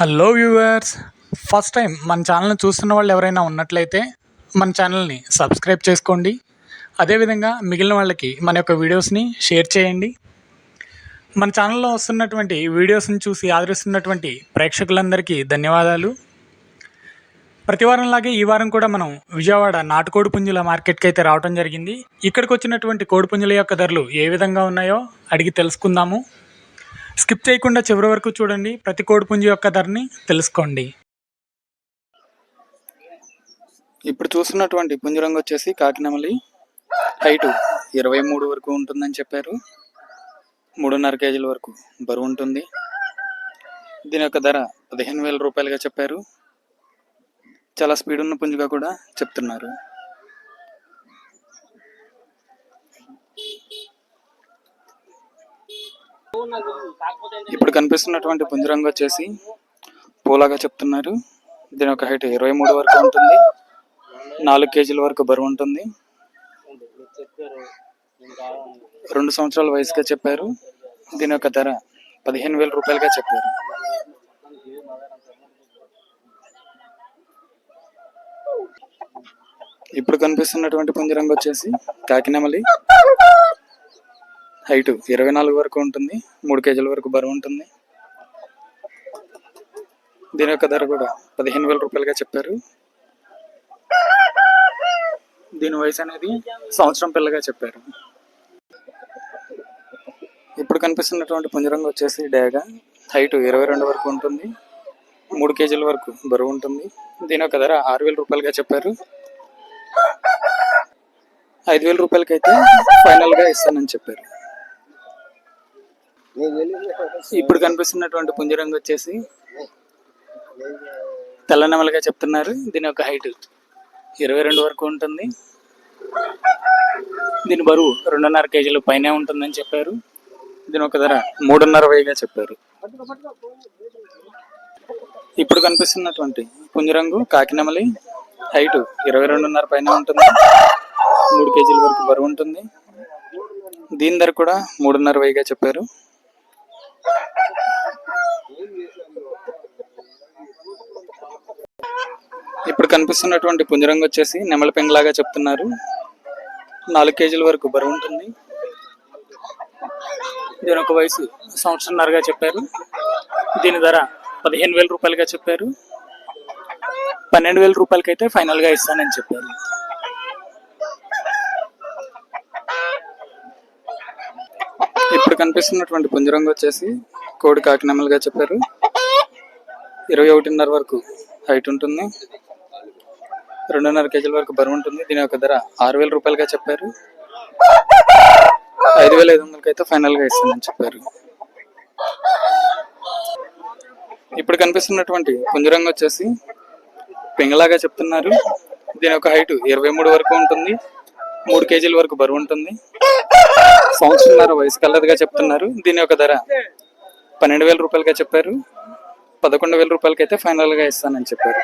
Hello viewers. First time మన ఛానల్ని చూస్తున్న వాళ్ళు ఎవరైనా ఉన్నట్లయితే మన ఛానల్ని సబ్స్క్రైబ్ చేసుకోండి. అదేవిధంగా మిగిలిన వాళ్ళకి మన యొక్క వీడియోస్ని షేర్ చేయండి. మన ఛానల్లో వస్తున్నటువంటి వీడియోస్ని చూసి ఆదరిస్తున్నటువంటి ప్రేక్షకులందరికీ ధన్యవాదాలు. ప్రతి వారంలాగే ఈ వారం కూడా మనం విజయవాడ నాటుకోడి పుంజుల మార్కెట్కి అయితే రావడం జరిగింది. ఇక్కడికి వచ్చినటువంటి కోడి పుంజుల యొక్క ధరలు ఏ విధంగా ఉన్నాయో అడిగి తెలుసుకుందాము. స్కిప్ చేయకుండా చివరి వరకు చూడండి. ప్రతి కోడి పుంజు యొక్క ధరని తెలుసుకోండి. ఇప్పుడు చూస్తున్నటువంటి పుంజరంగు వచ్చేసి కాకినమలి. హైట్ ఇరవై మూడు వరకు ఉంటుందని చెప్పారు. మూడున్నర కేజీల వరకు బరువు ఉంటుంది. దీని యొక్క ధర పదిహేను వేల రూపాయలుగా చెప్పారు. చాలా స్పీడ్ ఉన్న పుంజుగా కూడా చెప్తున్నారు. ఇప్పుడు కనిపిస్తున్నటువంటి పుంజరంగు వచ్చేసి పూలాగా చెప్తున్నారు. దీని ఒక హైట్ ఇరవై మూడు వరకు ఉంటుంది. నాలుగు కేజీల వరకు బరువు ఉంటుంది. రెండు సంవత్సరాల వయసుగా చెప్పారు. దీని యొక్క ధర పదిహేను వేల రూపాయలుగా చెప్పారు. ఇప్పుడు కనిపిస్తున్నటువంటి పుంజరంగు వచ్చేసి కాకినమలి. హైట్ ఇరవై నాలుగు వరకు ఉంటుంది మూడు కేజీల వరకు బరువు ఉంటుంది. దీని యొక్క ధర కూడా పదిహేను వేల రూపాయలుగా చెప్పారు. దీని వయసు అనేది సంవత్సరం పిల్లగా చెప్పారు. ఇప్పుడు కనిపిస్తున్నటువంటి పుంజరంగు వచ్చేసి డేగా. హైట్ ఇరవై రెండు వరకు ఉంటుంది మూడు కేజీల వరకు బరువు ఉంటుంది. దీని యొక్క ధర ఆరు వేల రూపాయలుగా చెప్పారు. ఐదు వేల రూపాయలకైతే ఫైనల్గా ఇస్తానని చెప్పారు. ఇప్పుడు కనిపిస్తున్నటువంటి పుంజరంగు వచ్చేసి తెల్ల నెమలిగా చెప్తున్నారు. దీని యొక్క హైట్ ఇరవై రెండు వరకు ఉంటుంది. దీని బరువు రెండున్నర కేజీలు పైనే ఉంటుందని చెప్పారు. దీని ఒక ధర మూడున్నర వేయిగా చెప్పారు. ఇప్పుడు కనిపిస్తున్నటువంటి పుంజరంగు కాకినమలి హైట్ ఇరవై రెండున్నర పైన ఉంటుంది. మూడు కేజీల వరకు బరువు ఉంటుంది. దీని ధర కూడా మూడున్నర వెయ్యిగా చెప్పారు. ఇప్పుడు కనిపిస్తున్నటువంటి పుంజరంగు వచ్చేసి నెమల పెంగలాగా చెప్తున్నారు. నాలుగు కేజీల వరకు బరువు ఉంటుంది. దీని ఒక వయసు సంవత్సరంన్నరగా చెప్పారు. దీని ధర పదిహేను వేల రూపాయలుగా చెప్పారు. పన్నెండు వేల రూపాయలకైతే ఫైనల్గా ఇస్తానని చెప్పారు. ఇప్పుడు కనిపిస్తున్నటువంటి పుంజరంగు వచ్చేసి కోడి కాకినెమలుగా చెప్పారు. ఇరవై ఒకటిన్నర వరకు హైట్ ఉంటుంది. రెండున్నర కేజీల వరకు బరువు ఉంటుంది. దీని యొక్క ధర ఆరు వేల రూపాయలుగా చెప్పారు. ఐదు వేల ఐదు వందలకి అయితే ఫైనల్గా ఇస్తానని చెప్పారు. ఇప్పుడు కనిపిస్తున్నటువంటి పుంజరంగు వచ్చేసి పింగలాగా చెప్తున్నారు. దీని యొక్క హైట్ ఇరవై మూడు వరకు ఉంటుంది. మూడు కేజీల వరకు బరువు ఉంటుంది. సంవత్సరంన్నర వయసు కలదుగా చెప్తున్నారు. దీని యొక్క ధర పన్నెండు వేల రూపాయలుగా చెప్పారు. పదకొండు వేల రూపాయలకి అయితే ఫైనల్గా ఇస్తానని చెప్పారు.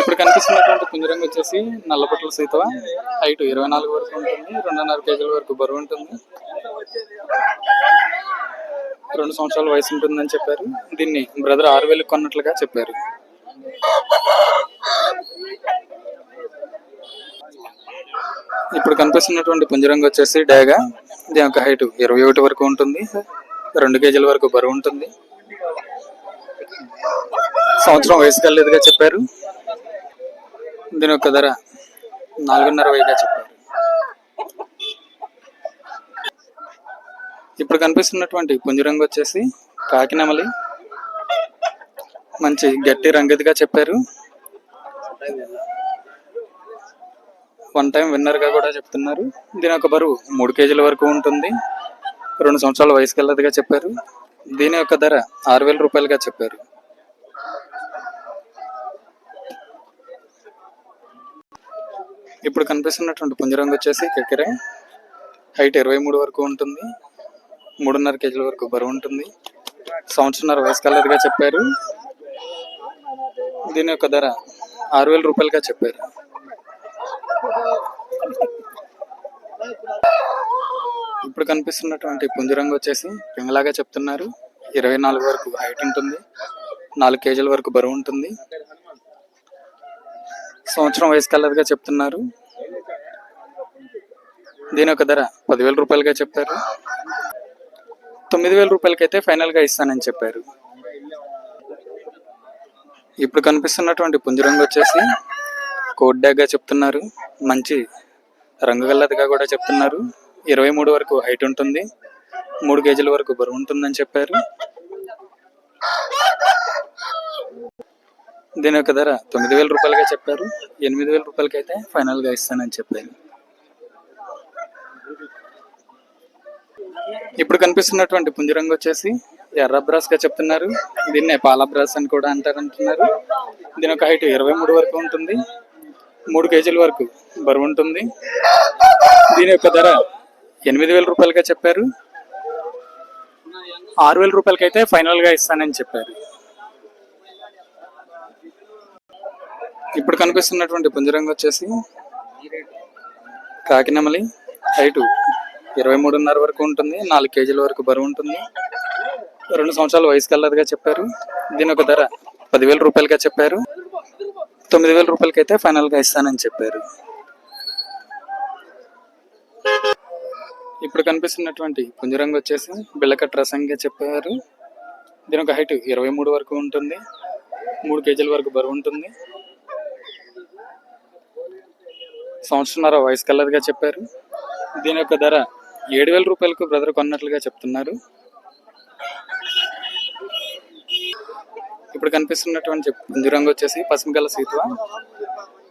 ఇప్పుడు కనిపిస్తున్నటువంటి పుంజరంగు వచ్చేసి నల్లపట్ల సీతవ. హైట్ ఇరవై నాలుగు వరకు ఉంటుంది. రెండున్నర కేజీల వరకు బరువు ఉంటుంది. రెండు సంవత్సరాల వయసు ఉంటుందని చెప్పారు. దీన్ని బ్రదర్ ఆరు వేలకు కొన్నట్లుగా చెప్పారు. ఇప్పుడు కనిపిస్తున్నటువంటి పుంజరంగు వచ్చేసి డేగా. దీని యొక్క హైట్ ఇరవై ఒకటి వరకు ఉంటుంది. రెండు కేజీల వరకు బరువు ఉంటుంది. సంవత్సరం వయసు కలేదుగా చెప్పారు. దీని యొక్క ధర నాలుగున్నర వేయిగా చెప్పారు. ఇప్పుడు కనిపిస్తున్నటువంటి పుంజరంగు వచ్చేసి కాకినమలి. మంచి గట్టి రంగతిగా చెప్పారు. వన్ టైం విన్నర్గా కూడా చెప్తున్నారు. దీని యొక్క బరువు మూడు కేజీల వరకు ఉంటుంది. రెండు సంవత్సరాల వయసు కలదిగా చెప్పారు. దీని యొక్క ధర ఆరు వేల రూపాయలుగా చెప్పారు. ఇప్పుడు కనిపిస్తున్నటువంటి పుంజరంగు వచ్చేసి కెకెరే హైట్ ఇరవై మూడు వరకు ఉంటుంది. మూడున్నర కేజీల వరకు బరువు ఉంటుంది. సంవత్సరంన్నర వయసు కలదిగా చెప్పారు. దీని యొక్క ధర ఆరు వేల రూపాయలుగా చెప్పారు. ఇప్పుడు కనిపిస్తున్నటువంటి పుంజరంగు వచ్చేసి పింగలాగా చెప్తున్నారు. ఇరవై నాలుగు వరకు హైట్ ఉంటుంది. నాలుగు కేజీల వరకు బరువు ఉంటుంది. సంవత్సరం వయసు కలర్గా చెప్తున్నారు. దీని యొక్క ధర పదివేల రూపాయలుగా చెప్పారు. తొమ్మిది వేల రూపాయలకైతే ఫైనల్గా ఇస్తానని చెప్పారు. ఇప్పుడు కనిపిస్తున్నటువంటి పుంజరంగు వచ్చేసి కోట్ డ్యాగ్గా చెప్తున్నారు. మంచి రంగు గల్లదిగా కూడా చెప్తున్నారు. ఇరవై మూడు వరకు హైట్ ఉంటుంది. మూడు కేజీల వరకు బరువు ఉంటుందని చెప్పారు. దీని యొక్క ధర తొమ్మిది వేల రూపాయలుగా చెప్పారు. ఎనిమిది వేల రూపాయలకైతే ఫైనల్గా ఇస్తానని చెప్పారు. ఇప్పుడు కనిపిస్తున్నటువంటి పుంజరంగు వచ్చేసి ఎర్ర బ్రాస్గా చెప్తున్నారు. దీన్నే పాల బ్రాస్ అని కూడా అంటారు అంటున్నారు దీని యొక్క హైట్ ఇరవై మూడు వరకు ఉంటుంది. మూడు కేజీల వరకు బరువు ఉంటుంది. దీని యొక్క ధర ఎనిమిది వేల రూపాయలుగా చెప్పారు. ఆరు వేల రూపాయలకైతే ఫైనల్గా ఇస్తానని చెప్పారు. ఇప్పుడు కనిపిస్తున్నటువంటి పుంజరంగు వచ్చేసి కాకినమలి. హైటు ఇరవై మూడున్నర వరకు ఉంటుంది. నాలుగు కేజీల వరకు బరువు ఉంటుంది. రెండు సంవత్సరాల వయసు కలదుగా చెప్పారు. దీని ఒక ధర పదివేల రూపాయలుగా చెప్పారు. తొమ్మిది వేల రూపాయలకైతే ఫైనల్గా ఇస్తానని చెప్పారు. ఇప్పుడు కనిపిస్తున్నటువంటి పుంజరంగు వచ్చేసి బిళ్ళకట్ రసంగా చెప్పారు. దీని ఒక హైట్ ఇరవై మూడు వరకు ఉంటుంది. మూడు కేజీల వరకు బరువు ఉంటుంది. సంవత్సరంన్నర వయసు కలర్గా చెప్పారు. దీని యొక్క ధర ఏడు వేల రూపాయలకు బ్రదర్ కొన్నట్లుగా చెప్తున్నారు. ఇప్పుడు కనిపిస్తున్నటువంటి పుంజరంగు వచ్చేసి పసుపు గల సీతువ?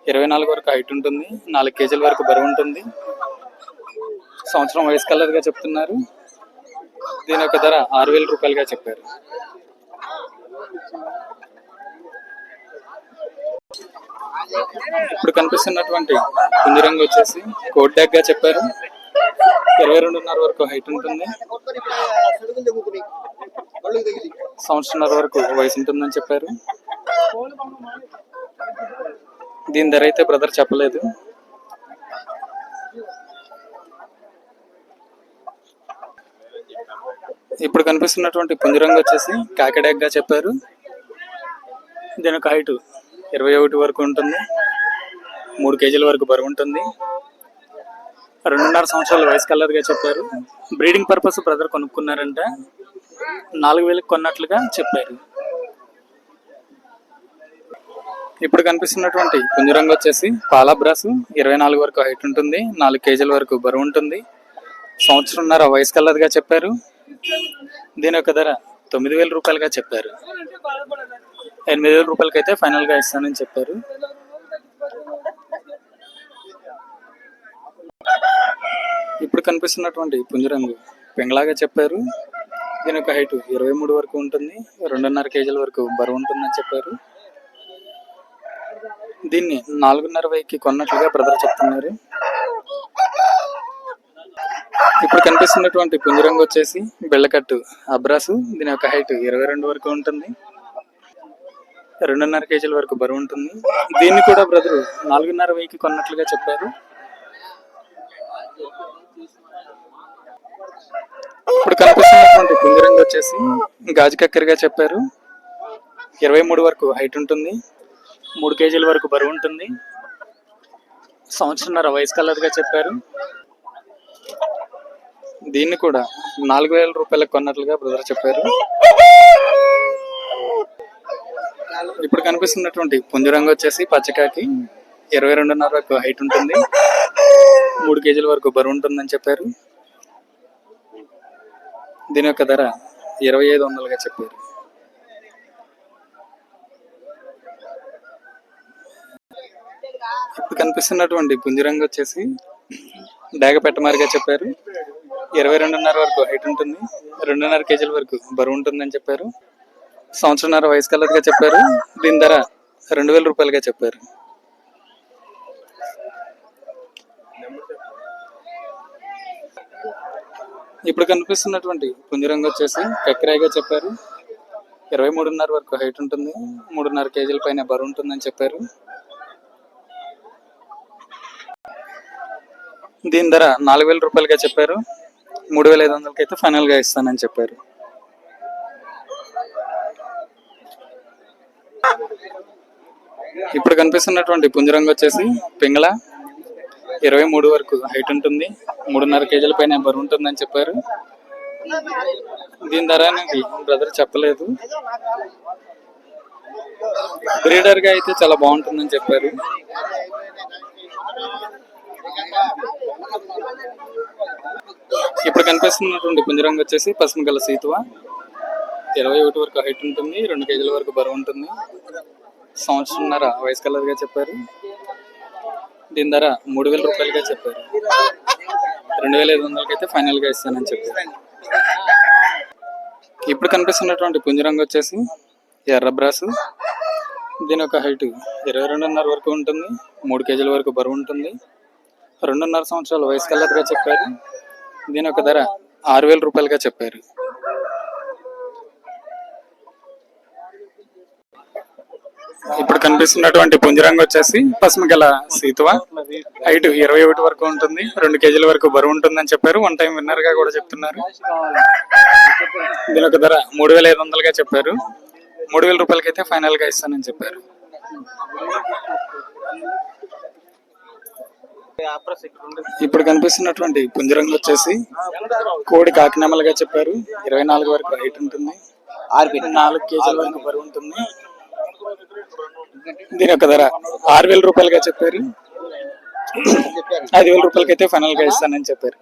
ఇరవై నాలుగు వరకు హైట్ ఉంటుంది. నాలుగు కేజీల వరకు బరువు ఉంటుంది. సంవత్సరం వయసు కలర్గా చెప్తున్నారు. దీని యొక్క ధర ఆరు వేల రూపాయలుగా చెప్పారు. ఇప్పుడు కనిపిస్తున్నటువంటి పుంజరంగు వచ్చేసి కోట్ డ్యాగ్గా చెప్పారు. ఇరవై రెండున్నర వరకు హైట్ ఉంటుంది. సంవత్సరంన్నర వరకు వయసు ఉంటుందని చెప్పారు. దీని ధర అయితే బ్రదర్ చెప్పలేదు. ఇప్పుడు కనిపిస్తున్నటువంటి పుంజరంగు వచ్చేసి కాకడాగ్గా చెప్పారు. దీని హైటు ఇరవై ఒకటి వరకు ఉంటుంది. మూడు కేజీల వరకు బరువు ఉంటుంది. రెండున్నర సంవత్సరాల వయసు కలర్గా చెప్పారు. బ్రీడింగ్ పర్పస్ బ్రదర్ కొనుక్కున్నారంట. నాలుగు వేలకు కొన్నట్లుగా చెప్పారు. ఇప్పుడు కనిపిస్తున్నటువంటి పుంజరంగు వచ్చేసి పాలాబ్రాసు ఇరవై నాలుగు వరకు హైట్ ఉంటుంది నాలుగు కేజీల వరకు బరువు ఉంటుంది. సంవత్సరంన్నర వయసు కలదిగా చెప్పారు. దీని యొక్క ధర తొమ్మిది వేల రూపాయలుగా చెప్పారు. ఎనిమిది వేల రూపాయలకైతే ఫైనల్గా ఇస్తానని చెప్పారు. ఇప్పుడు కనిపిస్తున్నటువంటి పుంజరంగు పెంగలాగా చెప్పారు. దీని యొక్క హైట్ ఇరవై మూడు వరకు ఉంటుంది. రెండున్నర కేజీల వరకు బరువు ఉంటుందని చెప్పారు. దీన్ని నాలుగున్నర వైకి కొన్నట్లుగా బ్రదర్ చెప్తున్నారు. ఇప్పుడు కనిపిస్తున్నటువంటి పుంజరంగు వచ్చేసి బెల్లకట్టు అబ్రాసు. దీని యొక్క హైట్ ఇరవై రెండు వరకు ఉంటుంది. రెండున్నర కేజీల వరకు బరువు ఉంటుంది. దీన్ని కూడా బ్రదరు నాలుగున్నర వెయ్యికి కొన్నట్లుగా చెప్పారు. ఇప్పుడు కనిపిస్తున్నటువంటి కుందరంగా వచ్చేసి. గాజు కక్కరిగా చెప్పారు. ఇరవై మూడు వరకు హైట్ ఉంటుంది. మూడు కేజీల వరకు బరువు ఉంటుంది. సంవత్సరంన్నర వయసు కలర్గా చెప్పారు. దీన్ని కూడా నాలుగు వేల రూపాయలకు కొన్నట్లుగా బ్రదర్ చెప్పారు. ఇప్పుడు కనిపిస్తున్నటువంటి పుంజరంగు వచ్చేసి పచ్చకాకి ఇరవై రెండున్నర వరకు హైట్ ఉంటుంది. మూడు కేజీల వరకు బరువు ఉంటుందని చెప్పారు. దీని యొక్క ధర ఇరవై ఐదు వందలుగా చెప్పారు. ఇప్పుడు కనిపిస్తున్నటువంటి పుంజరంగు వచ్చేసి డాగ పెట్టమారిగా చెప్పారు. ఇరవై రెండున్నర వరకు హైట్ ఉంటుంది. రెండున్నర కేజీల వరకు బరువు ఉంటుందని చెప్పారు. సంవత్సరంన్నర వయసు కలర్గా చెప్పారు. దీని ధర రెండు వేల రూపాయలుగా చెప్పారు. ఇప్పుడు కనిపిస్తున్నటువంటి పుంజరంగు వచ్చేసి కక్కిరాయిగా చెప్పారు. ఇరవై మూడున్నర వరకు హైట్ ఉంటుంది. మూడున్నర కేజీల పైన బరువు ఉంటుందని చెప్పారు. దీని ధర నాలుగు వేల రూపాయలుగా చెప్పారు. మూడు వేల ఐదు వందలకి అయితే ఫైనల్గా ఇస్తానని చెప్పారు. ఇప్పుడు కనిపిస్తున్నటువంటి పుంజరంగు వచ్చేసి పింగళ. ఇరవై మూడు వరకు హైట్ ఉంటుంది. మూడున్నర కేజీల పైన బరువు ఉంటుందని చెప్పారు. దీని ధర అనేది బ్రదర్ చెప్పలేదు. బ్రీడర్గా అయితే చాలా బాగుంటుందని చెప్పారు. ఇప్పుడు కనిపిస్తున్నటువంటి పుంజరంగు వచ్చేసి పసుపు గల సీతువ. ఇరవై ఒకటి వరకు హైట్ ఉంటుంది. రెండు కేజీల వరకు బరువు ఉంటుంది. సంవత్సరంన్నర వయసు కలర్గా చెప్పారు. దీని ధర మూడు వేల రూపాయలుగా చెప్పారు. రెండు వేల ఐదు వందలకి అయితే ఫైనల్గా ఇస్తానని చెప్పారు. ఇప్పుడు కనిపిస్తున్నటువంటి పుంజరంగు వచ్చేసి ఎర్ర బ్రాసు. దీని యొక్క హైట్ ఇరవై రెండున్నర వరకు ఉంటుంది. మూడు కేజీల వరకు బరువు ఉంటుంది. రెండున్నర సంవత్సరాల వయసు కలర్గా చెప్పారు. దీని యొక్క ధర ఆరు వేల రూపాయలుగా చెప్పారు. ఇప్పుడు కనిపిస్తున్నటువంటి పుంజరంగు వచ్చేసి పసుపు గల సీతువ. హైట్ ఇరవై ఒకటి వరకు ఉంటుంది. రెండు కేజీల వరకు బరువు ఉంటుందని చెప్పారు. వన్ టైం విన్నర్గా కూడా చెప్తున్నారు. దీని యొక్క ధర మూడు వేల ఐదు వందలుగా చెప్పారు. మూడు వేల రూపాయలకి అయితే ఫైనల్గా ఇస్తానని చెప్పారు. ఇప్పుడు కనిపిస్తున్నటువంటి పుంజరంగు వచ్చేసి కోడి కాకినామలుగా చెప్పారు. ఇరవై నాలుగు వరకు హైట్ ఉంటుంది. నాలుగు కేజీల వరకు బరువు ఉంటుంది. దీని యొక్క ధర. ఆరు వేల రూపాయలుగా చెప్పారు. ఐదు వేల రూపాయలకి అయితే ఫైనల్గా ఇస్తానని చెప్పారు.